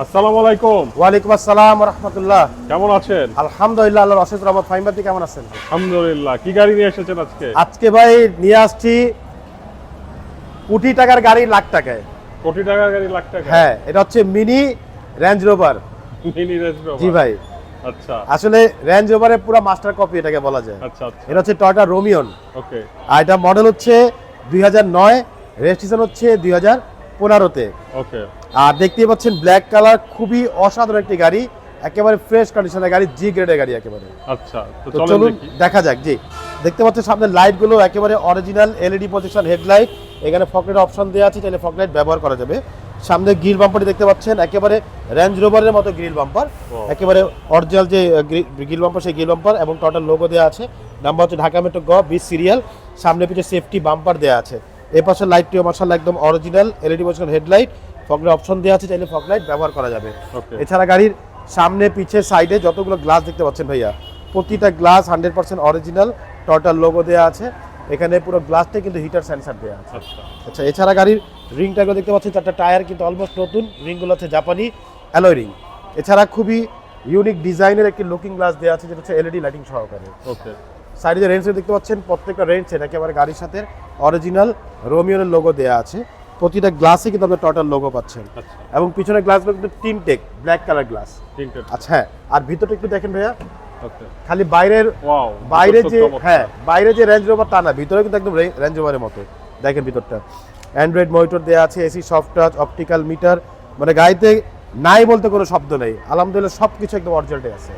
আসসালামু আলাইকুম। ওয়ালাইকুম আসসালাম রহমতুল্লাহ কেমন আছেন? আলহামদুলিল্লাহ আল্লাহ অশেষ রহমত। ফাইম ভাই কেমন আছেন? আলহামদুলিল্লাহ। কি গাড়ি নিয়ে এসেছেন আজকে? আজকে ভাই নিয়ে আসছি কোটি টাকার গাড়ি লাখ টাকায়। কোটি টাকার গাড়ি লাখ টাকা হ্যাঁ এটা হচ্ছে mini Range Rover mini Range জি ভাই। আচ্ছা। আসলে রেঞ্জ রোভারের পুরো মাস্টার কপি এটাকে বলা যায়। আচ্ছা আচ্ছা। এটা হচ্ছে টয়টা রোমিয়ন ওকে আর এটা মডেল হচ্ছে দুই হাজার নয় রেজিস্ট্রেশন হচ্ছে দুই হাজার পনেরোতে। ওকে। আর দেখতেই পাচ্ছেন ব্ল্যাক কালার খুবই অসাধারণ একটি গাড়ি একেবারে ফ্রেশ কন্ডিশনের গাড়ি জি গ্রেডের গাড়ি একেবারে। আচ্ছা তো চলুন দেখা। যাক জি। দেখতে পাচ্ছেন সামনে লাইটগুলো একেবারে অরিজিনাল এলইডি প্রজেকশন হেডলাইট এখানে ফকলাইট অপশন দেওয়া আছে তাহলে ফকলাইট ব্যবহার করা যাবে। সামনে গ্রিল বাম্পারটি দেখতে পাচ্ছেন একেবারে রেঞ্জ রোভারের মতো গ্রিল বাম্পার একেবারে অরিজিনাল যে গ্রিল বাম্পার সেই গ্রিল বাম্পার এবং টোটাল লোগো দেওয়া আছে। নাম্বার হচ্ছে ঢাকা মেট্রো গ বিশ সিরিয়াল সামনে পিছনে সেফটি বাম্পার দেওয়া আছে। এই পাশে লাইটটিও মার্শাল একদম original LED projection headlight foglight option দেওয়া আছে চাইলে ফকলাইট ব্যবহার করা যাবে। এছাড়া গাড়ির সামনে পিছে সাইডে যতগুলো গ্লাস দেখতে পাচ্ছেন ভাইয়া প্রতিটা glass hundred percent original total logo দেওয়া আছে। এখানে পুরো গ্লাসটা কিন্তু হিটার সেন্সার দেওয়া আছে। আচ্ছা। আচ্ছা এছাড়া গাড়ির রিং দেখতে পাচ্ছেন চারটা টায়ার কিন্তু অলমোস্ট নতুন। রিংগুলো হচ্ছে জাপানি অ্যালয় রিং এছাড়া খুবই ইউনিক ডিজাইনের একটি লুকিং গ্লাস দেওয়া আছে যেটা হচ্ছে এলইডি লাইটিং সহকারে। ওকে সাইডে যে রেঞ্জ দেখতে পাচ্ছেন প্রত্যেকটা রেঞ্জ সেটা একেবারে গাড়ির সাথে অরিজিনাল রোমিওনের লোগো দেওয়া আছে। প্রতিটা গ্লাসে কিন্তু আপনি টোটাল লোগো পাচ্ছেন। আচ্ছা। এবং পিছনের গ্লাসগুলো কিন্তু tin take black colour glass আচ্ছা হ্যাঁ আর ভিতরটা একটু দেখেন ভাইয়া। খালি বাইরের বাইরে যে হ্যাঁ বাইরে যে রেঞ্জ রোভার তা না ভিতরে কিন্তু একদম রেঞ্জ রোভারের মতো। দেখেন ভিতরটা। অ্যান্ড্রয়েড মনিটর দেওয়া আছে AC soft touch optical meter মানে গাড়িতে নাই বলতে কোনো শব্দ নেই। আলহামদুলিল্লাহ সব কিছু একদম অরিজিনালটাই আছে।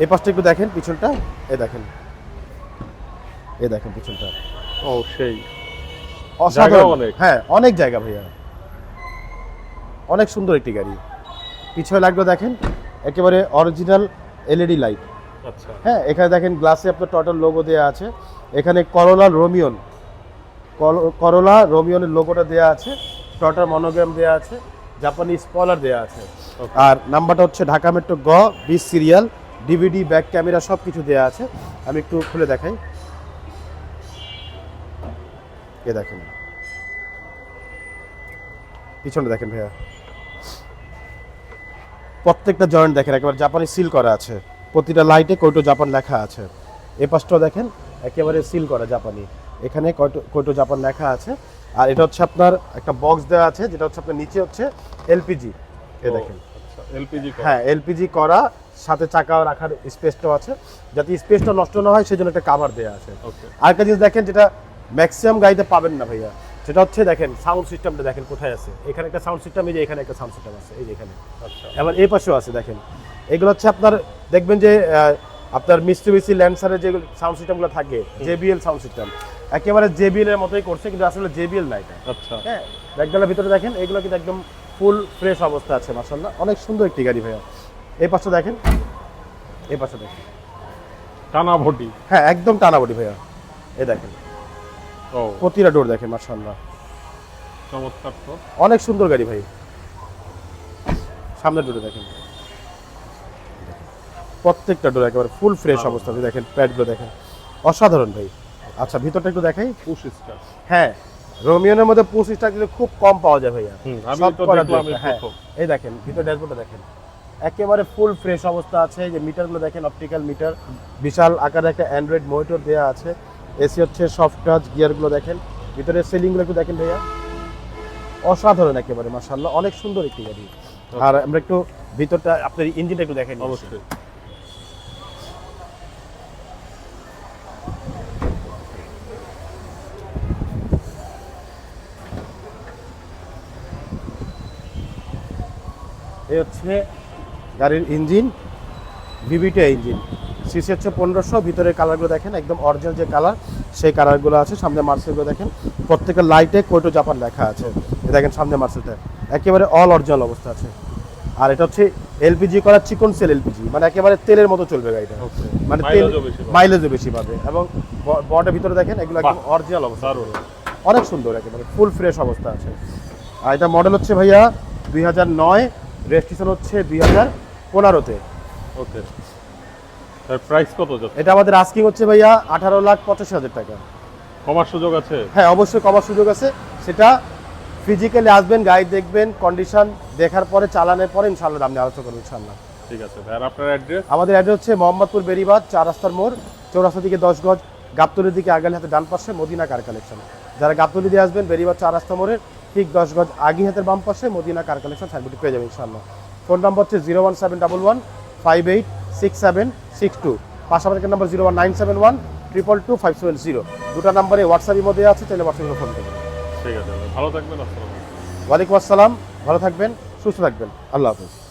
এই পাশটা একটু দেখেন পিছনটা এ দেখেন। এ দেখেন পিছনটা। ও সেই। অসাধারণ। অনেক। হ্যাঁ অনেক জায়গা ভাইয়া। অনেক সুন্দর একটি গাড়ি। পিছনে লাগল দেখেন একেবারে অরিজিনাল এলইডি লাইট আচ্ছা। হ্যাঁ এখানে দেখেন গ্লাসে আপনার টোটাল লোগো দেওয়া আছে। এখানে করোলা রোমিয়ন করোলা রোমিয়নের লোগোটা দেওয়া আছে। টোটাল মনোগ্রাম দেওয়া আছে। জাপানি স্পলার দেওয়া আছে। আর নাম্বারটা হচ্ছে ঢাকা মেট্রো গ বিশ সিরিয়াল ডিভিডি ব্যাক ক্যামেরা সব কিছু দেওয়া আছে। আমি একটু খুলে দেখাই। এ দেখেন। পিছনে দেখেন ভাইয়া। প্রত্যেকটা জয়েন্ট দেখেন একেবারে জাপানি সিল করা আছে। প্রতিটা লাইটে কৈটো জাপান লেখা আছে। এ পাশটাও দেখেন একেবারে সিল করা জাপানি এখানে কৈটো কৈটো জাপান লেখা আছে। আর এটা হচ্ছে আপনার একটা বক্স দেওয়া আছে যেটা হচ্ছে আপনার নিচে হচ্ছে এলপিজি এ দেখেন। আচ্ছা। এলপিজি হ্যাঁ এলপিজি করা সাথে চাকা রাখার স্পেসটাও আছে। যাতে স্পেসটা নষ্ট না হয় সেজন্য একটা কাভার দেওয়া আছে। আরেকটা জিনিস দেখেন যেটা ম্যাক্সিমাম গাড়িতে পাবেন না ভাইয়া। সেটা হচ্ছে দেখেন সাউন্ড সিস্টেমটা দেখেন কোথায় আছে। এখানে একটা সাউন্ড সিস্টেম এই যে এখানে একটা সাউন্ড সিস্টেম আছে এই যে এখানে। আচ্ছা। এবার এই পাশেও আছে দেখেন। এগুলো হচ্ছে আপনার দেখবেন যে আপনার মিস্টুবিসি ল্যান্সারের যে সাউন্ড সিস্টেমগুলো থাকে জেবিএল সাউন্ড সিস্টেম একেবারে জেবিএল এর মতোই করছে কিন্তু আসলে জেবিএল না এটা। আচ্ছা। হ্যাঁ ব্যাগডালার ভিতরে দেখেন এগুলো কিন্তু একদম ফুল ফ্রেশ অবস্থা আছে মাসাল্লাহ অনেক সুন্দর একটি গাড়ি ভাইয়া। এই পাশে দেখেন। এই পাশে দেখেন। টানা ভটি হ্যাঁ একদম টানাবটি ভাইয়া। এই দেখেন। ও। প্রতিটা ডোর দেখেন মাসাল্লাহ চমৎকার তো। অনেক সুন্দর গাড়ি ভাই। সামনের ডোরে দেখেন। প্রত্যেকটা ডোর একেবারে ফুল ফ্রেশ অবস্থা দেখেন প্যাডগুলো দেখেন। অসাধারণ ভাই। আচ্ছা ভিতরটা একটু দেখাই। পুশ স্টার হ্যাঁ। রোমিয়নের মধ্যে পঁচিশটা কিন্তু খুব কম পাওয়া যায় ভাইয়া। হুম, আমি তো দেখলাম দুই এই একটা, হ্যাঁ এই দেখেন ভিতর ড্যাশবোর্ডটা দেখেন। একেবারে ফুল ফ্রেশ অবস্থা আছে যে মিটারগুলো দেখেন অপটিক্যাল মিটার বিশাল আকারে একটা অ্যান্ড্রয়েড মনিটর দেওয়া আছে। এসি হচ্ছে সফট টাচ গিয়ারগুলো দেখেন। ভিতরে সিলিংগুলো একটু দেখেন ভাইয়া। অসাধারণ একেবারে মাশাআল্লাহ। অনেক সুন্দর একটি গাড়ি। আর আমরা একটু ভিতরটা আপনার ইঞ্জিনটা একটু দেখেন। অবশ্যই। এই হচ্ছে গাড়ির ইঞ্জিন ভিভিটা ইঞ্জিন। সিসি হচ্ছে পনেরোশো ভিতরের কালারগুলো দেখেন একদম অরিজিনাল যে কালার সেই কালারগুলো আছে সামনে মার্সেলগুলো দেখেন। প্রত্যেকের লাইটে কোটো জাপান লেখা আছে। দেখেন সামনে মার্সেলটা। একেবারে অল অরিজিনাল অবস্থা আছে। আর এটা হচ্ছে এলপিজি করা চিকন সেল এলপিজি মানে একেবারে তেলের মতো চলবে গাড়িটা। মানে তেল মাইলেজও বেশি পাবে। এবং বটের ভিতরে দেখেন এগুলো একদম। অরিজিনাল অবস্থা। অনেক সুন্দর একেবারে ফুল ফ্রেশ অবস্থা আছে। আর এটা মডেল হচ্ছে ভাইয়া দুই হাজার নয় রেজিস্ট্রেশন হচ্ছে দুই হাজার পনেরোতে। ওকে। প্রাইস কত এটা আমাদের আস্কিং হচ্ছে ভাইয়া আঠারো লাখ পঁচাশি হাজার টাকা। কমার সুযোগ আছে? হ্যাঁ অবশ্যই কমার সুযোগ আছে। সেটা ফিজিক্যালি আসবেন গাড়ি দেখবেন কন্ডিশন দেখার পরে চালানোর পরে ইনশাল্লাহ নিয়ে আলোচনা করব ইনশাল্লাহ ঠিক আছে আর আপনার অ্যাড্রেস আমাদের অ্যাড্রেস হচ্ছে মোহাম্মদপুর বেরিবাদ চার রাস্তার মোড় চৌরাস্তা দিকে দশ গজ গাবতলির দিকে আগালি হাতে ডান পাশে মদিনা কার কালেকশন যারা গাবতলি দিয়ে আসবেন বেরিবাদ চার রাস্তা মোড়ের ঠিক দশ গজ আগি হাতের বাম পাশে মদিনা কার কালেকশন সার্ভিটি পেয়ে যাবেন ইনশাল্লাহ ফোন নম্বর হচ্ছে zero one seven double one five eight six seven six two. পাশাপাশি number zero one nine seven one triple two five seven zero. দুটো নাম্বারে হোয়াটসঅ্যাপের মধ্যে আছে তাহলে হোয়াটসঅ্যাপে ফোন করবেন। ঠিক আছে ভালো থাকবেন আসসালামু ওয়ালাইকুম আসসালাম ভালো থাকবেন সুস্থ থাকবেন। আল্লাহ হাফিজ।